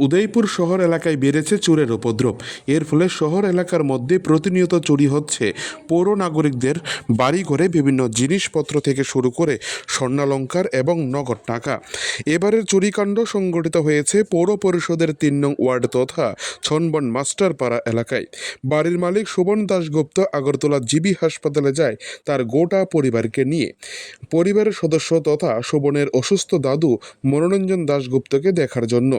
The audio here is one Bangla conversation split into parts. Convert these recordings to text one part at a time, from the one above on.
উদয়পুর শহর এলাকায় বেড়েছে চোরের উপদ্রব। এর ফলে শহর এলাকার মধ্যে প্রতিনিয়ত চুরি হচ্ছে। পৌর নাগরিকদের বাড়ি ঘরে বিভিন্ন জিনিসপত্র থেকে শুরু করে স্বর্ণালঙ্কার এবং নগদ টাকা। এবারের চুরিকাণ্ড সংগঠিত হয়েছে পৌর পরিষদের তিন নং ওয়ার্ড তথা ছনবন মাস্টারপাড়া এলাকায়। বাড়ির মালিক সুবন দাশগুপ্ত আগরতলা জিবি হাসপাতালে যায় তার গোটা পরিবারকে নিয়ে। পরিবারের সদস্য তথা সুবনের অসুস্থ দাদু মনোরঞ্জন দাশগুপ্তকে দেখার জন্য।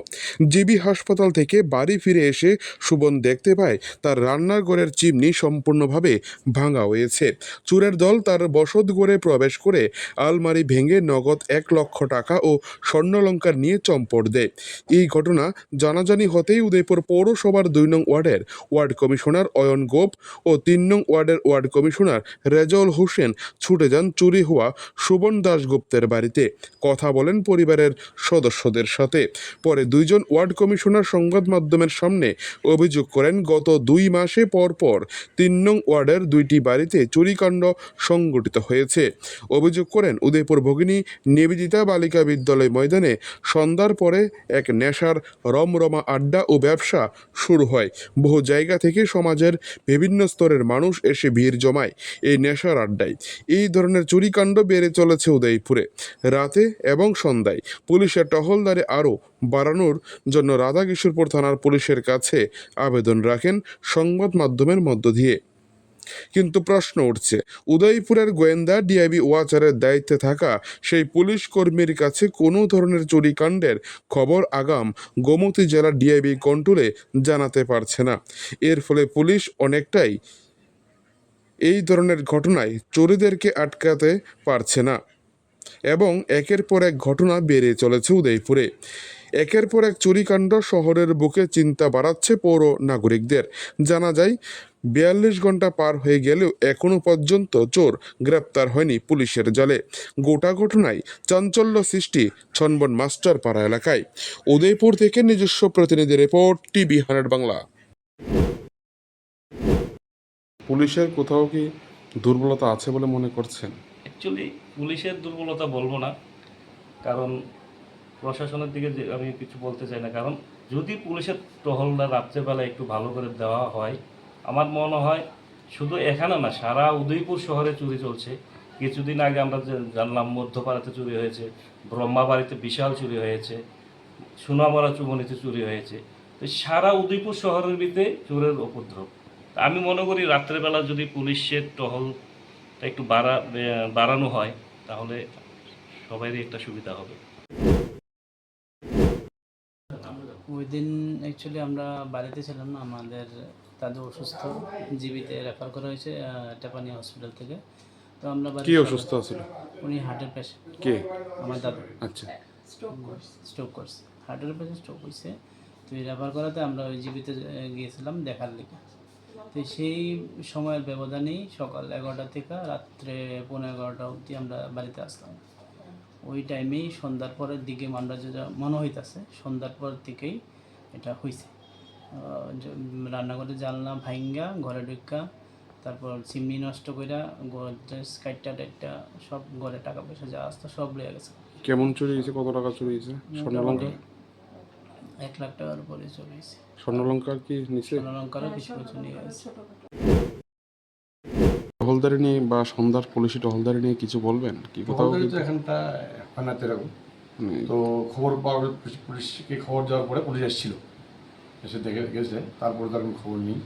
জিবি হাসপাতাল থেকে বাড়ি ফিরে এসে সুবন দেখতে পায়, তার রান্নার ঘরের চিমনি সম্পূর্ণভাবে ভাঙা হয়েছে। চুরের দল তার বসত ঘরে প্রবেশ করে আলমারি ভেঙে নগদ এক লক্ষ টাকা ও স্বর্ণলঙ্কার নিয়ে চম্পট দেয়। এই ঘটনা জানাজানি হতেই উদয়পুর পৌরসভার দুই নং ওয়ার্ডের ওয়ার্ড কমিশনার অয়ন গোপ ও তিন নং ওয়ার্ডের ওয়ার্ড কমিশনার রেজাউল হোসেন ছুটে যান চুরি হওয়া সুবন দাশগুপ্তের বাড়িতে। কথা বলেন পরিবারের সদস্যদের সাথে। পরে দুইজন ওয়ার্ড কমিশনার সংবাদ মাধ্যমের সামনে অভিযোগ করেন, গত দুই মাসে পর পর তিন নং ওয়ার্ডের দুইটি বাড়িতে চুরিকাণ্ড সংঘটিত হয়েছে। অভিযোগ করেন, উদয়পুর ভগিনী নিবেদিতা বালিকা বিদ্যালয় ময়দানে সন্ধ্যার পরে এক নেশার রমরমা আড্ডা ও ব্যবসা শুরু হয়। বহু জায়গা থেকে সমাজের বিভিন্ন স্তরের মানুষ এসে ভিড় জমায় এই নেশার আড্ডায়। এই ধরনের চুরিকাণ্ড বেড়ে চলেছে উদয়পুরে। রাতে এবং সন্ধ্যায় পুলিশের টহলদারে আরও বাড়ানোর জন্য রাধাকিশোরপুর থানার পুলিশের কাছে আবেদন রাখেন সংবাদ মাধ্যমের মধ্য দিয়ে। কিন্তু প্রশ্ন উঠছে, উদয়পুরের গোয়েন্দা ডিআইবি ওয়াচারের দায়িত্বে থাকা সেই পুলিশ কর্মীর কাছে কোনো ধরনের চুরিকাণ্ডের খবর, আগাম গোমতী জেলার ডিআইবি কন্ট্রোলে জানাতে পারছে না। এর ফলে পুলিশ অনেকটাই এই ধরনের ঘটনায় চোরেদেরকে আটকাতে পারছে না। এবং একের পর এক ঘটনা বেড়ে চলেছে উদয়পুরে। একের পর এক চুরিকাণ্ড শহরের বুকে চিন্তা বাড়াচ্ছে পৌর নাগরিকদের। জানা যায় বিয়াল্লিশ ঘণ্টা পার হয়ে গেলেও এখনও পর্যন্ত চোর গ্রেপ্তার হয়নি পুলিশের জালে। গোটা ঘটনায় চাঞ্চল্য সৃষ্টি ছনবন মাস্টার পাড়া এলাকায়। উদয়পুর থেকে নিজস্ব প্রতিনিধি রিপোর্ট টিভি হান্ড্রেড বাংলা। পুলিশের কোথাও কি দুর্বলতা আছে বলে মনে করছেন? অ্যাকচুয়ালি পুলিশের দুর্বলতা বলব না কারণ প্রশাসনের দিকে যে আমি কিছু বলতে চাই না, কারণ যদি পুলিশের টহলটা রাত্রেবেলা একটু ভালো করে দেওয়া হয়, আমার মনে হয় শুধু এখানে না, সারা উদয়পুর শহরে চুরি চলছে। কিছুদিন আগে আমরা জানলাম, মধ্যপাড়াতে চুরি হয়েছে, ব্রহ্মাবাড়িতে বিশাল চুরি হয়েছে, সোনামরা চুমনিতে চুরি হয়েছে। তো সারা উদয়পুর শহরের ভিতরে চোরের উপদ্রব। আমি মনে করি রাত্রেবেলা যদি পুলিশের টহল তা একটু বাড়া বাড়ানো হয়, তাহলে সবারই একটা সুবিধা হবে। দিন অ্যাকচুয়ালি আমরা বাড়িতে ছিলাম না আমাদের দাদু অসুস্থ জীবিতে রেফার করা হয়েছে টেপানি হসপিটাল থেকে। তো আমরা কি অসুস্থ আছিল? উনি হার্টের পেশেন্ট কে? আমার দাদু। আচ্ছা। স্ট্রোক করছে হার্টের পেশেন্ট স্ট্রোক হয়েছে তো এই রেফার করাতে আমরা ওই জীবিতে গিয়েছিলাম দেখার লিগে। তো সেই সময়ের ব্যবধানেই সকাল এগারোটা থেকে রাত্রে পনেরো এগারোটা অবধি আমরা বাড়িতে আসলাম ওই টাইমেই সন্ধ্যার পরের দিকে আমরা যেটা মনে হইতাছে সন্ধ্যার পর থেকেই এটা হয়েছে রান্নাঘরে জানলা ভাইঙ্গা ঘরে ঢুকা তারপর চিমনি নষ্ট কইরা গোদরেজ কাইটটা টাইটটা সব ঘরে টাকা পয়সা যা আসতো সব লয়ে গেছে। কেমন চুরি হয়েছে কত টাকা চুরি হয়েছে স্বর্ণলঙ্কার মোটামুটি এক লাখ টাকার উপরে চলে গেছে স্বর্ণলঙ্কার কি নিচে অলঙ্কারও কিছু কিছু নিয়ে গেছে টহলদারি নিয়ে বা সন্ধ্যার পুলিশি টহলদারি নিয়ে কিছু বলবেন? কি কোথাও কি- তো মানে তো খবর পাওয়ার পুলিশকে খবর দেওয়ার পরে পুলিশ এসেছিল। এসে দেখে গেছে তারপরে তো আমি খবর নেই।